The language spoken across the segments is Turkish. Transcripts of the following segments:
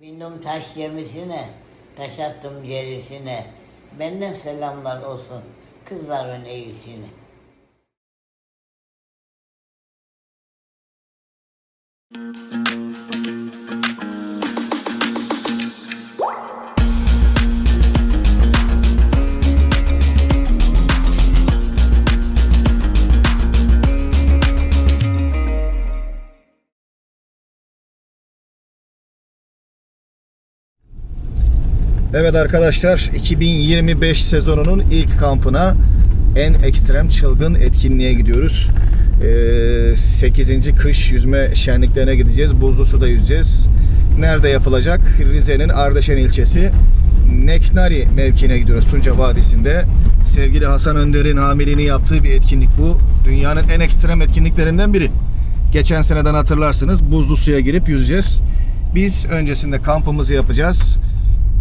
Bindim taş gemisine, taş attım gerisine. Benden selamlar olsun kızların iyisine. Evet arkadaşlar 2025 sezonunun ilk kampına en ekstrem çılgın etkinliğe gidiyoruz. Ee, 8. kış yüzme şenliklerine gideceğiz. Buzlu suda yüzeceğiz. Nerede yapılacak? Rize'nin Ardeşen ilçesi Neknari mevkiine gidiyoruz Tunca Vadisi'nde. Sevgili Hasan Önder'in hamiliğini yaptığı bir etkinlik bu. Dünyanın en ekstrem etkinliklerinden biri. Geçen seneden hatırlarsınız buzlu suya girip yüzeceğiz. Biz öncesinde kampımızı yapacağız.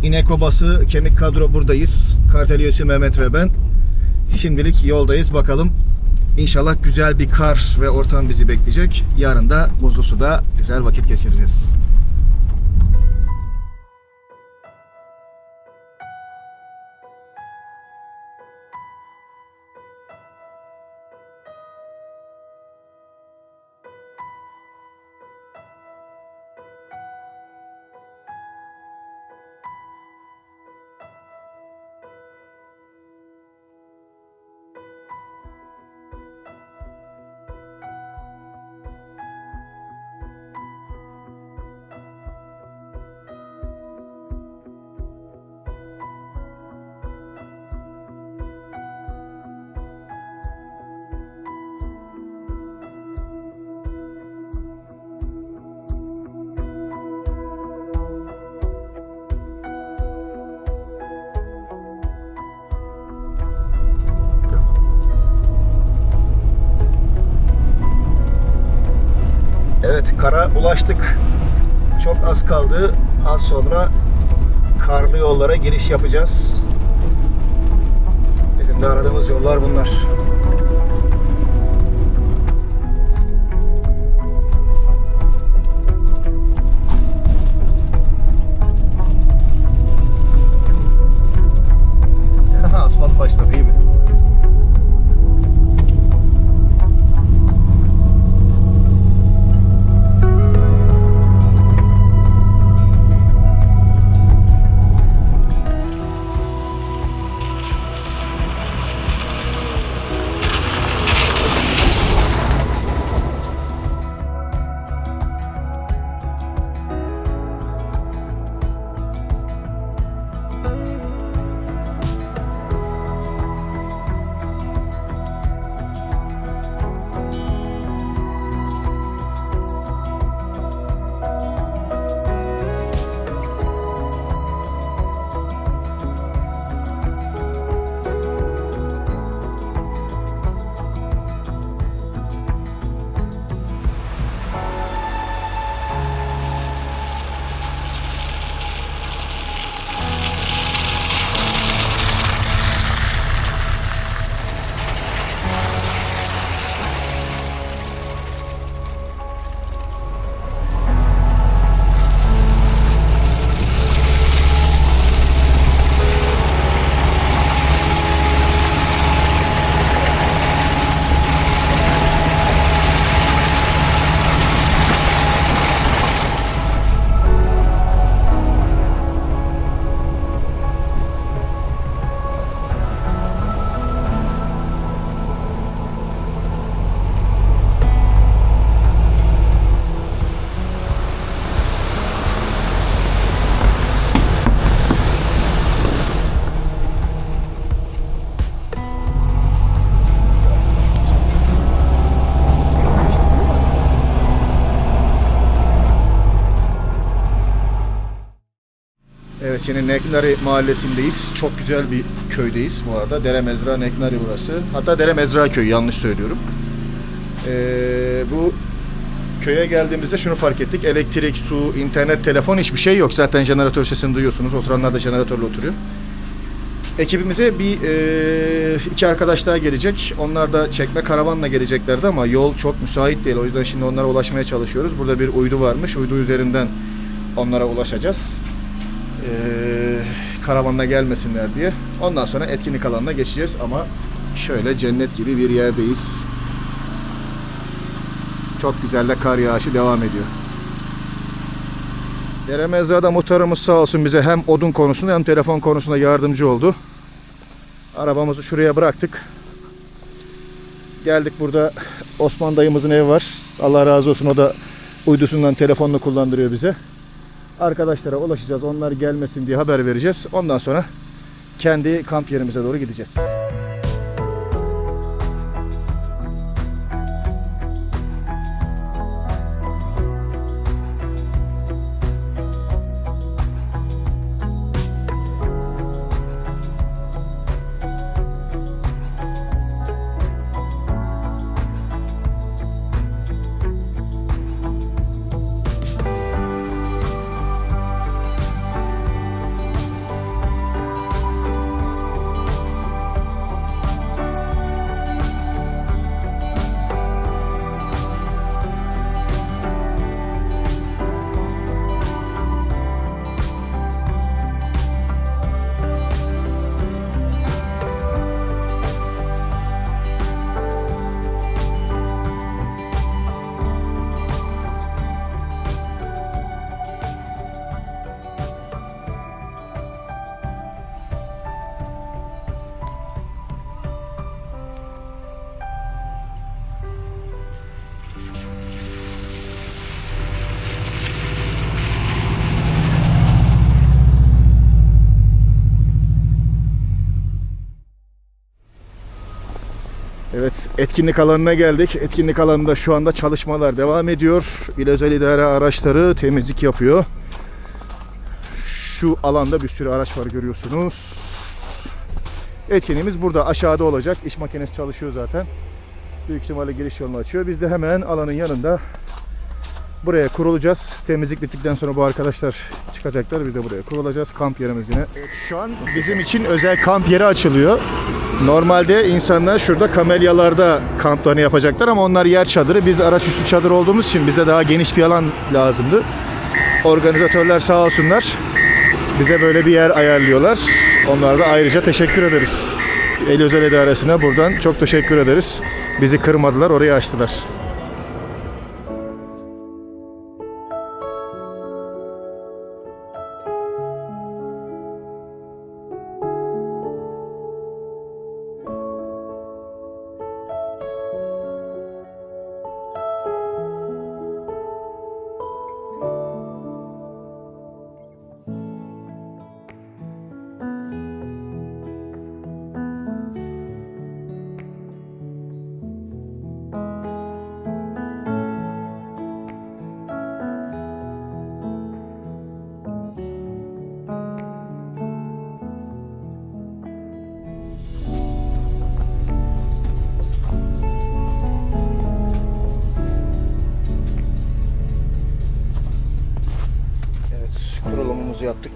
İnek Obası Kemik Kadro buradayız. Kartel Mehmet ve ben. Şimdilik yoldayız bakalım. İnşallah güzel bir kar ve ortam bizi bekleyecek. Yarın da buzlu suda güzel vakit geçireceğiz. Evet kara ulaştık. Çok az kaldı. Az sonra karlı yollara giriş yapacağız. Bizim de aradığımız yollar bunlar. Şimdi Neknari mahallesindeyiz. Çok güzel bir köydeyiz bu arada. Dere Mezra Neknari burası. Hatta Dere Mezra köyü yanlış söylüyorum. Ee, bu köye geldiğimizde şunu fark ettik. Elektrik, su, internet, telefon hiçbir şey yok. Zaten jeneratör sesini duyuyorsunuz. Oturanlar da jeneratörle oturuyor. Ekibimize bir e, iki arkadaş daha gelecek. Onlar da çekme karavanla geleceklerdi ama yol çok müsait değil. O yüzden şimdi onlara ulaşmaya çalışıyoruz. Burada bir uydu varmış. Uydu üzerinden onlara ulaşacağız. Ee, karavanla gelmesinler diye. Ondan sonra etkinlik alanına geçeceğiz ama şöyle cennet gibi bir yerdeyiz. Çok güzel de kar yağışı devam ediyor. Deremezada muhtarımız sağ olsun bize hem odun konusunda hem telefon konusunda yardımcı oldu. Arabamızı şuraya bıraktık. Geldik burada Osman dayımızın evi var. Allah razı olsun o da uydusundan telefonla kullandırıyor bize. Arkadaşlara ulaşacağız. Onlar gelmesin diye haber vereceğiz. Ondan sonra kendi kamp yerimize doğru gideceğiz. Etkinlik alanına geldik. Etkinlik alanında şu anda çalışmalar devam ediyor. İl özel idare araçları temizlik yapıyor. Şu alanda bir sürü araç var görüyorsunuz. Etkinliğimiz burada aşağıda olacak. İş makinesi çalışıyor zaten. Büyük ihtimalle giriş yolunu açıyor. Biz de hemen alanın yanında buraya kurulacağız. Temizlik bittikten sonra bu arkadaşlar çıkacaklar. Biz de buraya kurulacağız. Kamp yerimiz yine. Evet, şu an bizim için özel kamp yeri açılıyor. Normalde insanlar şurada kamelyalarda kamplarını yapacaklar ama onlar yer çadırı. Biz araç üstü çadır olduğumuz için bize daha geniş bir alan lazımdı. Organizatörler sağ olsunlar bize böyle bir yer ayarlıyorlar. Onlara da ayrıca teşekkür ederiz. El Özel İdaresi'ne buradan çok teşekkür ederiz. Bizi kırmadılar, orayı açtılar.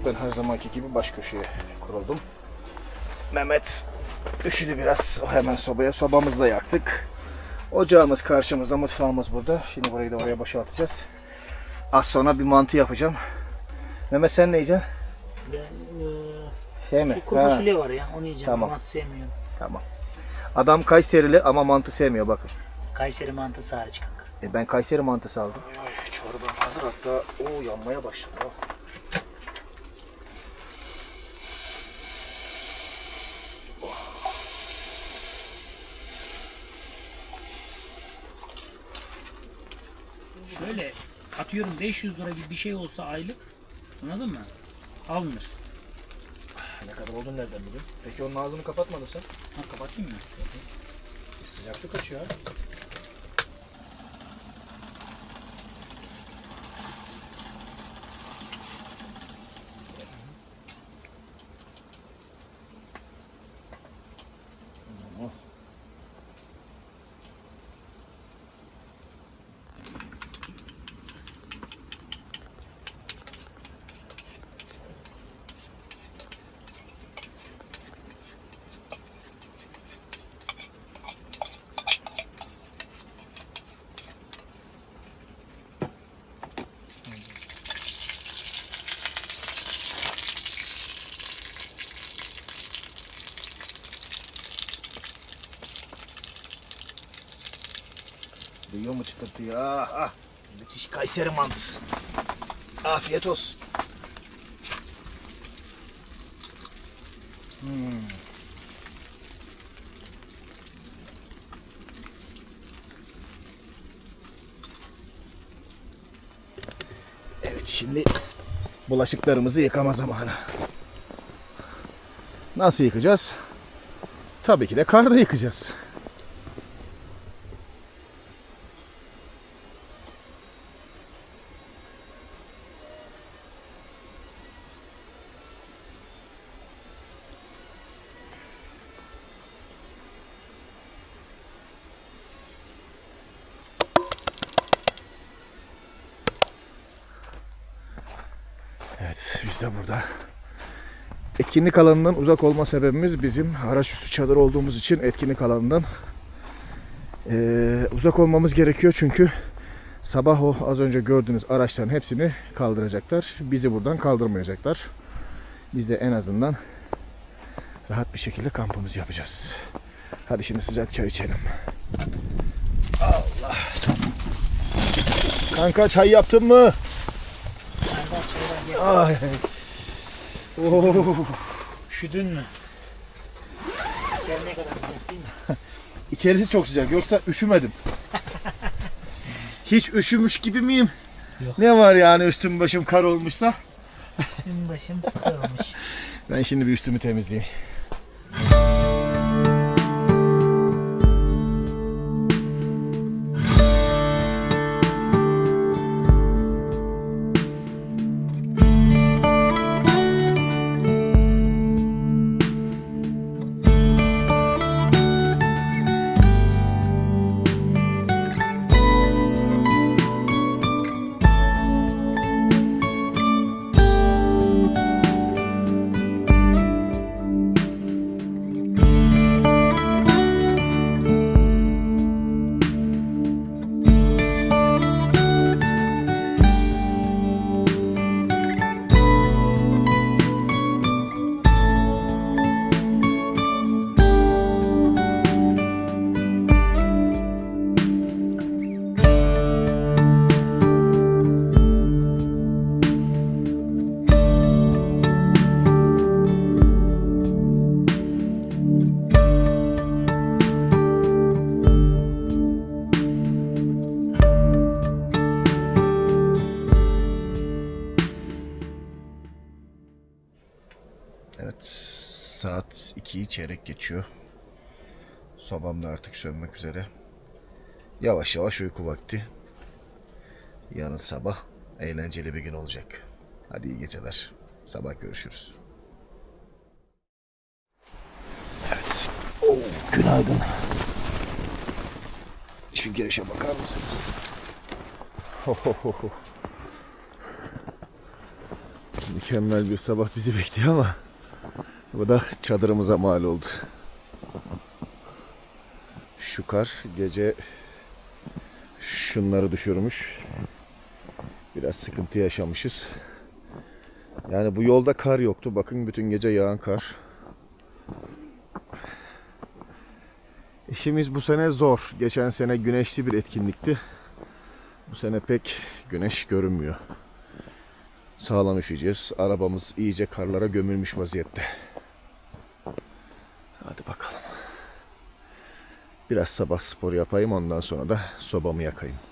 Ben her zamanki gibi baş köşeye kuruldum. Mehmet üşüdü biraz. O hemen sobaya. Sobamızı da yaktık. Ocağımız karşımızda, mutfağımız burada. Şimdi burayı da oraya boşaltacağız. Az sonra bir mantı yapacağım. Mehmet sen ne yiyeceksin? Ben eee, Şey mi? kuru Ha, fasulye var ya onu yiyeceğim Tamam. ama sevmiyorum. Tamam. Adam Kayserili ama mantı sevmiyor bakın. Kayseri mantısı hariç kanka. E ben Kayseri mantısı aldım. Ay, çorba hazır hatta o yanmaya başladı. Şöyle atıyorum 500 lira gibi bir şey olsa aylık anladın mı? Alınır. Ne kadar olduğunu nereden biliyorsun? Peki onun ağzını kapatmadın sen? Ha kapatayım mı? Sıcak su kaçıyor. Duyuyor mu çıtırtıyı? Ah ah. Müthiş Kayseri mantısı. Afiyet olsun. Hmm. Evet şimdi bulaşıklarımızı yıkama zamanı. Nasıl yıkacağız? Tabii ki de karda yıkacağız. Etkinlik alanından uzak olma sebebimiz bizim araç üstü çadır olduğumuz için etkinlik alanından eee, uzak olmamız gerekiyor çünkü sabah o az önce gördüğünüz araçların hepsini kaldıracaklar. Bizi buradan kaldırmayacaklar. Biz de en azından rahat bir şekilde kampımızı yapacağız. Hadi şimdi sıcak çay içelim. Allah. Kanka çay yaptın mı? Ay. Oo. Üşüdün mü? İçeri ne kadar sıcak değil mi? İçerisi çok sıcak. Yoksa üşümedim. Hiç üşümüş gibi miyim? Yok. Ne var yani üstüm başım kar olmuşsa? Üstüm başım kırılmış. Ben şimdi bir üstümü temizleyeyim. 12'yi çeyrek geçiyor. Sobam da artık sönmek üzere. Yavaş yavaş uyku vakti. Yarın sabah eğlenceli bir gün olacak. Hadi iyi geceler. Sabah görüşürüz. Evet. Oo, günaydın. Şu girişe bakar mısınız? Ho, ho, ho. Mükemmel bir sabah bizi bekliyor ama bu da çadırımıza mal oldu. Şu kar gece şunları düşürmüş. Biraz sıkıntı yaşamışız. Yani bu yolda kar yoktu. Bakın bütün gece yağan kar. İşimiz bu sene zor. Geçen sene güneşli bir etkinlikti. Bu sene pek güneş görünmüyor. Sağlam üşüyeceğiz. Arabamız iyice karlara gömülmüş vaziyette. Hadi bakalım. Biraz sabah spor yapayım ondan sonra da sobamı yakayım.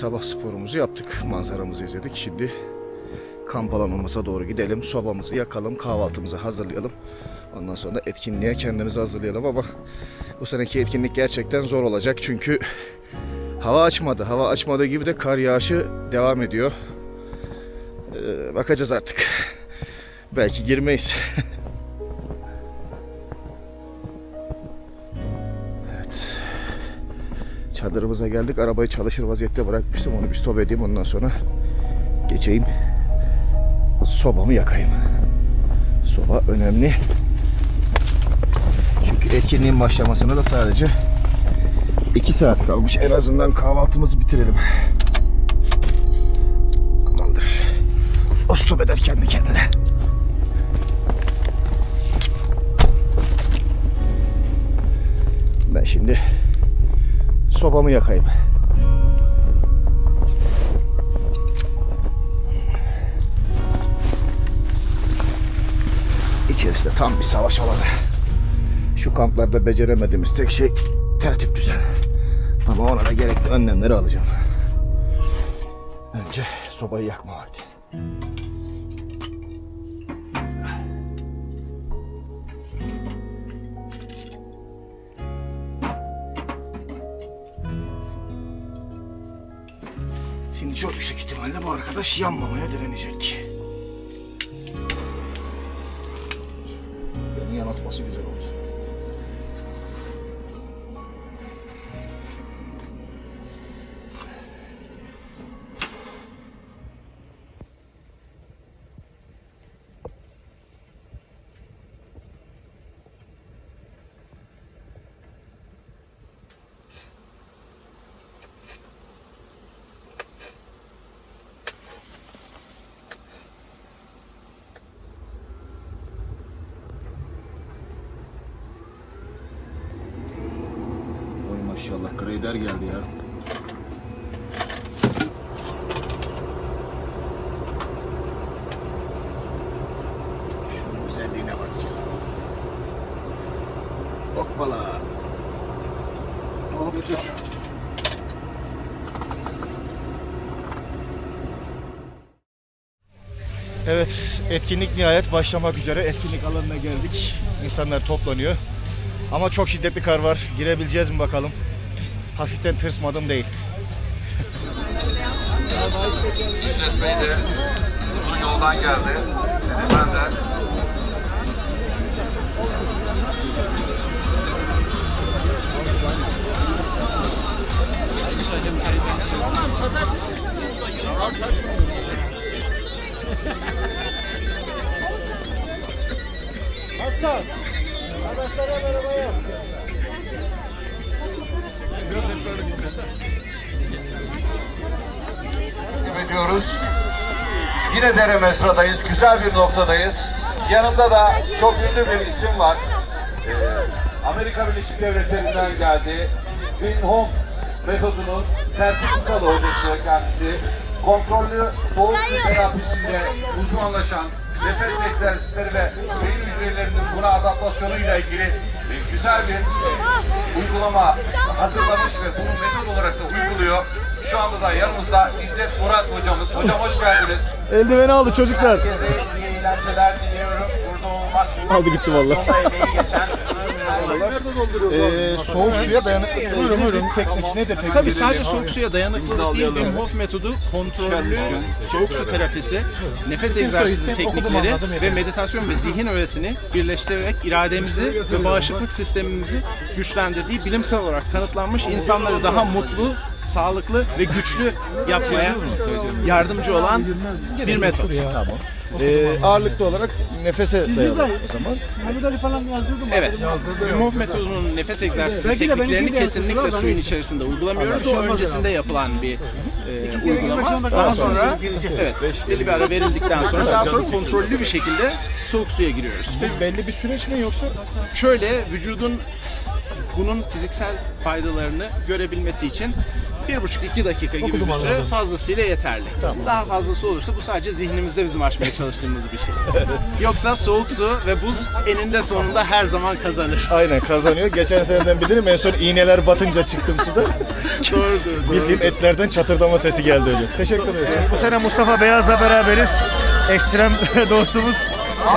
Sabah sporumuzu yaptık. Manzaramızı izledik. Şimdi kamp alanımıza doğru gidelim. Sobamızı yakalım. Kahvaltımızı hazırlayalım. Ondan sonra da etkinliğe kendimizi hazırlayalım ama bu seneki etkinlik gerçekten zor olacak. Çünkü hava açmadı. Hava açmadığı gibi de kar yağışı devam ediyor. Ee, bakacağız artık. Belki girmeyiz. Çadırımıza geldik. Arabayı çalışır vaziyette bırakmıştım. Onu bir stop edeyim. Ondan sonra geçeyim. Sobamı yakayım. Soba önemli. Çünkü etkinliğin başlamasına da sadece 2 saat kalmış. En azından kahvaltımızı bitirelim. Tamamdır. O stop eder kendi kendine. Ben şimdi sobamı yakayım. İçerisinde tam bir savaş alanı. Şu kamplarda beceremediğimiz tek şey tertip düzen. Ama ona da gerekli önlemleri alacağım. Önce sobayı yakma vakti. Şimdi çok yüksek ihtimalle bu arkadaş yanmamaya direnecek. Beni yanıltması güzel oldu. Evet, etkinlik nihayet başlamak üzere. Etkinlik alanına geldik. İnsanlar toplanıyor. Ama çok şiddetli kar var. Girebileceğiz mi bakalım? Hafiften tırsmadım değil. İzzet Bey de uzun yoldan geldi. Ben de. Takip ediyoruz. Yine Dere Mesra'dayız. Güzel bir noktadayız. Yanımda da çok ünlü bir isim var. Ee, Amerika Birleşik Devletleri'nden geldi. Wim Hof metodunun sertifikalı hocası kendisi. Kontrollü soğuk su terapisinde uzmanlaşan nefes egzersizleri ve beyin hücrelerinin buna adaptasyonuyla ilgili güzel bir e, uygulama hazırlamış ve bunu metot olarak da uyguluyor. Şu anda da yanımızda İzzet Murat hocamız. Hocam hoş geldiniz. Eldiveni aldı çocuklar. Herkese iyi eğlenceler diliyorum. Burada olmak Aldı gitti vallahi. Emeği geçen. Ee, soğuk suya dayanıklı buyurun, bir teknik nedir teknik? Tabii sadece soğuk suya dayanıklılık değil, Wim Hof metodu kontrollü soğuk su terapisi, nefes egzersizi teknikleri ve meditasyon ve zihin öğesini birleştirerek irademizi ve bağışıklık sistemimizi güçlendirdiği bilimsel olarak kanıtlanmış insanları daha mutlu, sağlıklı ve güçlü yapmaya yardımcı olan bir metot. Ee, ağırlıklı olarak nefese dayalı o zaman. Evet. Wim Hof metodunun nefes egzersizi tekniklerini kesinlikle suyun içerisinde uygulamıyoruz. O öncesinde yapılan bir e, uygulama. Daha sonra evet belli bir ara verildikten sonra daha sonra kontrollü bir şekilde soğuk suya giriyoruz. Belli bir süreç mi yoksa? Şöyle vücudun bunun fiziksel faydalarını görebilmesi için 1,5-2 dakika gibi bir süre fazlasıyla yeterli. Daha fazlası olursa bu sadece zihnimizde bizim aşmaya çalıştığımız bir şey. Yoksa soğuk su ve buz eninde sonunda her zaman kazanır. Aynen kazanıyor. Geçen seneden bilirim en son iğneler batınca çıktım suda. Doğrudur. doğru. Bildiğim etlerden çatırdama sesi geldi öyle. Teşekkür ederim. Bu sene Mustafa Beyaz'la beraberiz. Ekstrem dostumuz.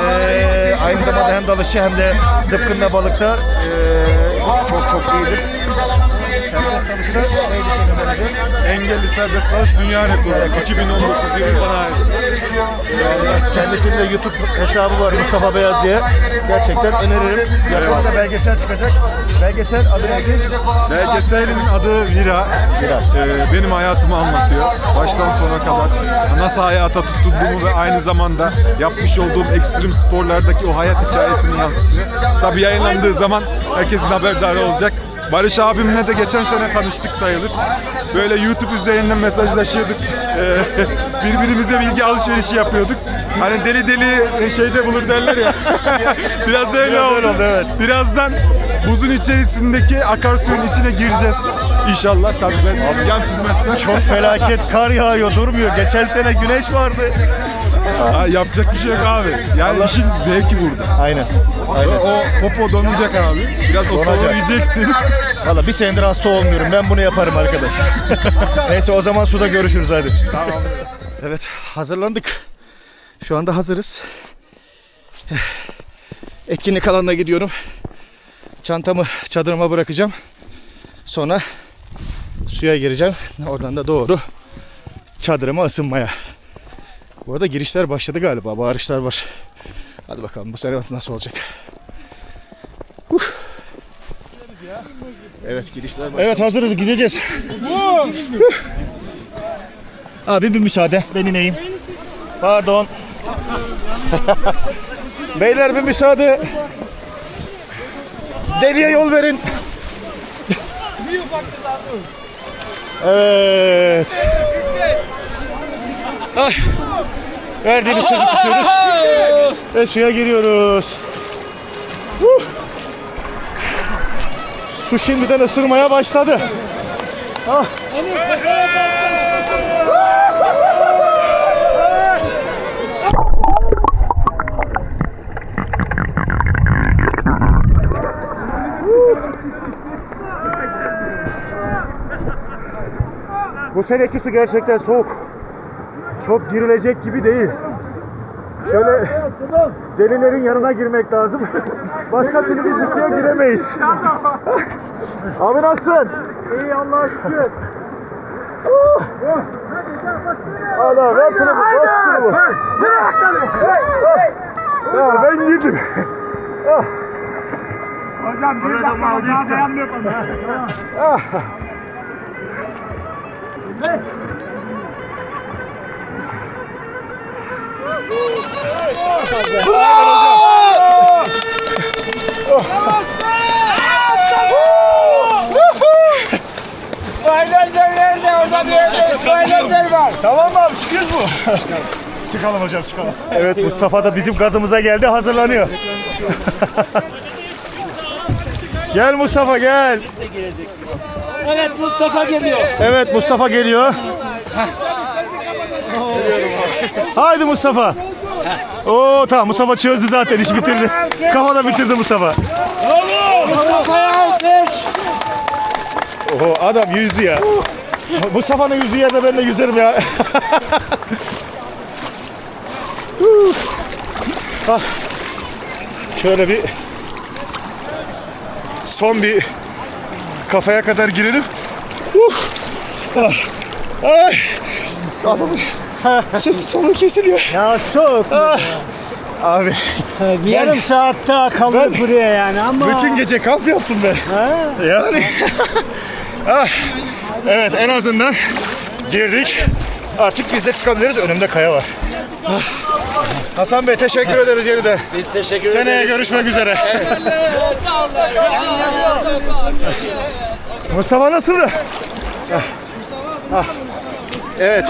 Ee, aynı zamanda hem dalışçı hem de zıpkınla balıkta ee, çok çok iyidir. Serbest bence? Engelli serbest dalış dünya rekoru. 2019 yılı bana ait. Kendisinin de YouTube hesabı var Mustafa Beyaz diye. Gerçekten öneririm. Yakında da belgesel çıkacak. Belgesel adı neydi? Belgeselimin adı Vira. Vira. Ee, benim hayatımı anlatıyor. Baştan sona kadar. Nasıl hayata tutunduğumu ve aynı zamanda yapmış olduğum ekstrem sporlardaki o hayat hikayesini yansıtıyor. Tabii yayınlandığı zaman herkesin haberdar olacak. Barış abimle de geçen sene tanıştık sayılır. Böyle YouTube üzerinden mesajlaşıyorduk. Ee, birbirimize bilgi alışverişi yapıyorduk. Hani deli deli şeyde bulur derler ya. Biraz öyle Biraz oldu. oldu, evet. Birazdan buzun içerisindeki akarsuyun içine gireceğiz inşallah. Tabii ben yan çizmezsem. Çok felaket kar yağıyor durmuyor. Geçen sene güneş vardı. Ha, yapacak bir şey yok abi. Yani işin zevki burada. Aynen. O, Aynen. o popo donacak abi. Biraz o Donacak. soğuğu yiyeceksin. Valla bir senedir hasta olmuyorum. Ben bunu yaparım arkadaş. Neyse o zaman suda görüşürüz hadi. Tamam. Evet hazırlandık. Şu anda hazırız. Etkinlik alanına gidiyorum. Çantamı çadırıma bırakacağım. Sonra suya gireceğim. Oradan da doğru çadırıma ısınmaya. Bu arada girişler başladı galiba. Bağırışlar var. Hadi bakalım bu sene nasıl olacak. Evet girişler başladı. Evet hazırız gideceğiz. Abi bir müsaade ben ineyim. Pardon. Beyler bir müsaade. Deliye yol verin. Evet. Ay. Verdiğimiz sözü tutuyoruz. Ve suya giriyoruz. Huh. Su şimdiden ısırmaya başladı. Ah. Bu seneki su gerçekten soğuk. Çok girilecek gibi değil. Şöyle delilerin yanına girmek lazım. Başka türlü biz suya giremeyiz. Abi nasılsın? İyi Allah'a şükür. Allah ver telefonu, bas telefonu. Ya ben girdim. Ah. Hocam bir dakika hocam beğenmiyor bana. Ah. Tamam mı abi çıkıyoruz mu? çıkalım hocam çıkalım. Evet Mustafa da bizim gazımıza geldi hazırlanıyor. gel Mustafa gel. Evet Mustafa geliyor. Evet Mustafa geliyor. Haydi Mustafa. Oo tamam Mustafa çözdü zaten iş bitirdi. Kafada bitirdi Mustafa. Mustafa'ya alkış. Oho adam yüzdü ya. Mustafa'nın yüzdüğü yerde ben de yüzerim ya. ah. Şöyle bir son bir kafaya kadar girelim. Uh. Ah. Ay. Adamın sesi sonu kesiliyor. Ya soğuk. Ah. Abi Bir yarım saatte kalır buraya yani ama. bütün gece kamp yaptım ben. Yani. ah. Evet en azından girdik. Artık biz de çıkabiliriz. Önümde kaya var. Ah. Hasan Bey teşekkür ederiz yeniden. Biz teşekkür Seneye görüşmek üzere. Mustafa nasıldı? Ah. Ah. Evet.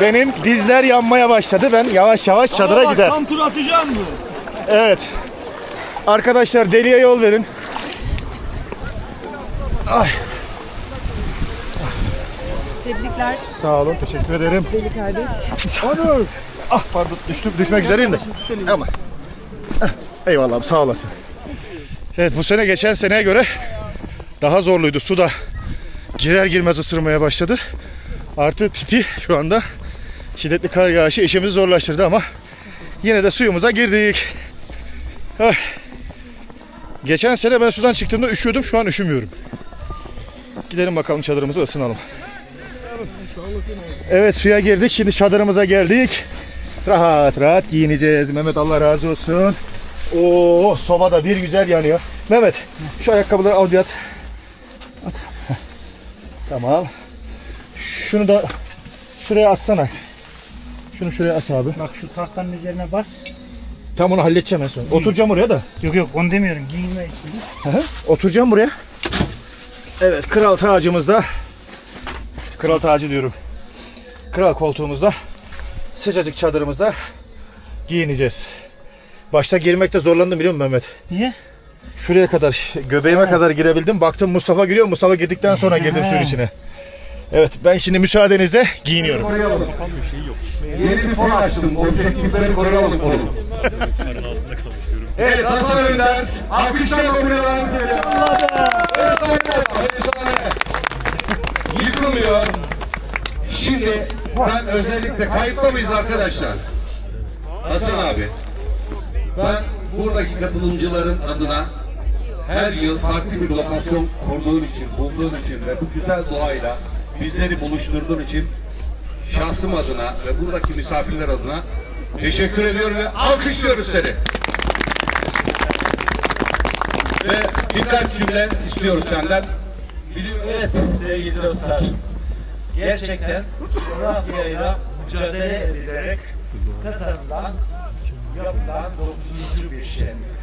Benim dizler yanmaya başladı. Ben yavaş yavaş çadıra gider. Tam tur atacağım mı? Evet. Arkadaşlar deliye yol verin. Ay. Tebrikler Sağ olun, teşekkür ederim. deli kardeş. Onur! Ah pardon, düştüm, düşmek üzereyim de. Ama. Ah, Eyvallah abi, sağ olasın. Evet, bu sene geçen seneye göre daha zorluydu. Su da girer girmez ısırmaya başladı. Artı tipi şu anda şiddetli kar yağışı işimizi zorlaştırdı ama yine de suyumuza girdik. Ay. Geçen sene ben sudan çıktığımda üşüyordum, şu an üşümüyorum. Gidelim bakalım çadırımızı ısınalım. Evet suya girdik. Şimdi çadırımıza geldik. Rahat rahat giyineceğiz. Mehmet Allah razı olsun. Oo soba da bir güzel yanıyor. Mehmet şu ayakkabıları al bir at. At. Tamam. Şunu da şuraya assana. Şunu şuraya as abi. Bak şu tahtanın üzerine bas. Tam onu halledeceğim en son. Oturacağım oraya da. Yok yok onu demiyorum. Giyinme için. Hı hı. Oturacağım buraya. Evet kral tacımızda. Kral tacı diyorum. Kral koltuğumuzda. Sıcacık çadırımızda giyineceğiz. Başta girmekte zorlandım biliyor musun Mehmet? Niye? Şuraya kadar, göbeğime kadar girebildim. Baktım Mustafa giriyor. Mustafa girdikten sonra girdim suyun içine. Evet ben şimdi müsaadenizle giyiniyorum. Yeni bir fon açtım. Objektifleri koruyalım onu. Evet Hasan Önder. Alkışlarla buraya davet edelim. Efsane. Efsane. Yıkılmıyor. Şimdi ben özellikle kayıtlı mıyız arkadaşlar? Hasan abi. Ben buradaki katılımcıların adına her yıl farklı bir lokasyon kurduğun için, bulduğun için ve bu güzel doğayla bizleri buluşturduğun için şahsım adına ve buradaki misafirler adına teşekkür ediyorum ve alkışlıyoruz seni. Ve birkaç cümle istiyoruz senden. Evet sevgili dostlar. Gerçekten coğrafyayla mücadele edilerek kazanılan, yapılan dokuzuncu bir şenlik.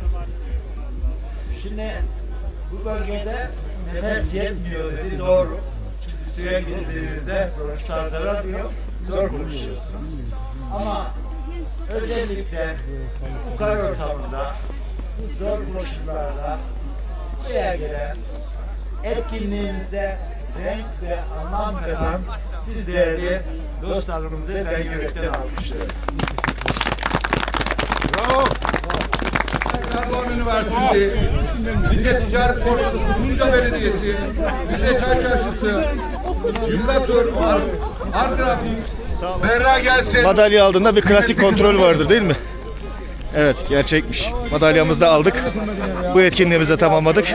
Şimdi bu bölgede nefes yetmiyor dedi doğru. Çünkü suya girdiğinizde sonuçlar daralıyor, zor konuşuyorsunuz. Ama özellikle bu kar ortamında, bu zor koşullarda buraya gelen etkinliğimize renk ve anlam katan siz değerli dostlarımızı ben yürekten alkışlıyorum. Erdoğan Üniversitesi, Rize Ticaret Borsası, Tunca Belediyesi, Rize Çay Çarşısı, Yıllatur, Argrafik, Berra gelsin. Madalya aldığında bir klasik kontrol vardır değil mi? Evet gerçekmiş. Madalyamızı da aldık. Bu etkinliğimizi de tamamladık.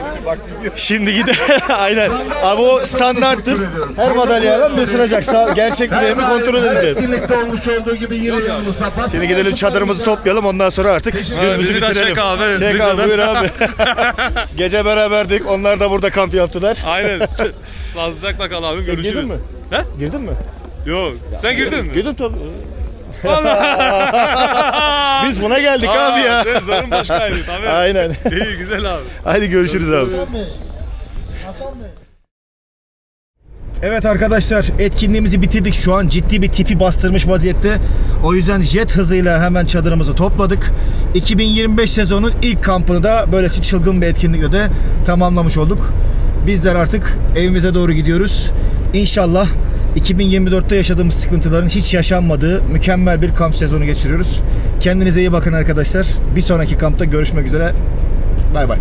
Şimdi gide aynen. Abi o standarttır. Her madalyayla bir ısıracak. Sağ- Gerçek mi değil mi kontrol edeceğiz. Etkinlikte olmuş olduğu gibi yine Mustafa. Şimdi gidelim çadırımızı toplayalım ondan sonra artık günümüzü bizi de bitirelim. çek abi, Çek abi buyur abi. Gece beraberdik. Onlar da burada kamp yaptılar. Aynen. Sağlıcakla kal abi. Sen girdin mi? He? Girdin mi? Yok. Sen girdin mi? Girdim tabii. Biz buna geldik Aa, abi ya. Senin zarın başkaydı tabii. Aynen. İyi güzel abi. Hadi görüşürüz abi. Evet arkadaşlar etkinliğimizi bitirdik. Şu an ciddi bir tipi bastırmış vaziyette. O yüzden jet hızıyla hemen çadırımızı topladık. 2025 sezonun ilk kampını da böylesi çılgın bir etkinlikle de tamamlamış olduk. Bizler artık evimize doğru gidiyoruz. İnşallah 2024'te yaşadığımız sıkıntıların hiç yaşanmadığı mükemmel bir kamp sezonu geçiriyoruz. Kendinize iyi bakın arkadaşlar. Bir sonraki kampta görüşmek üzere. Bay bay.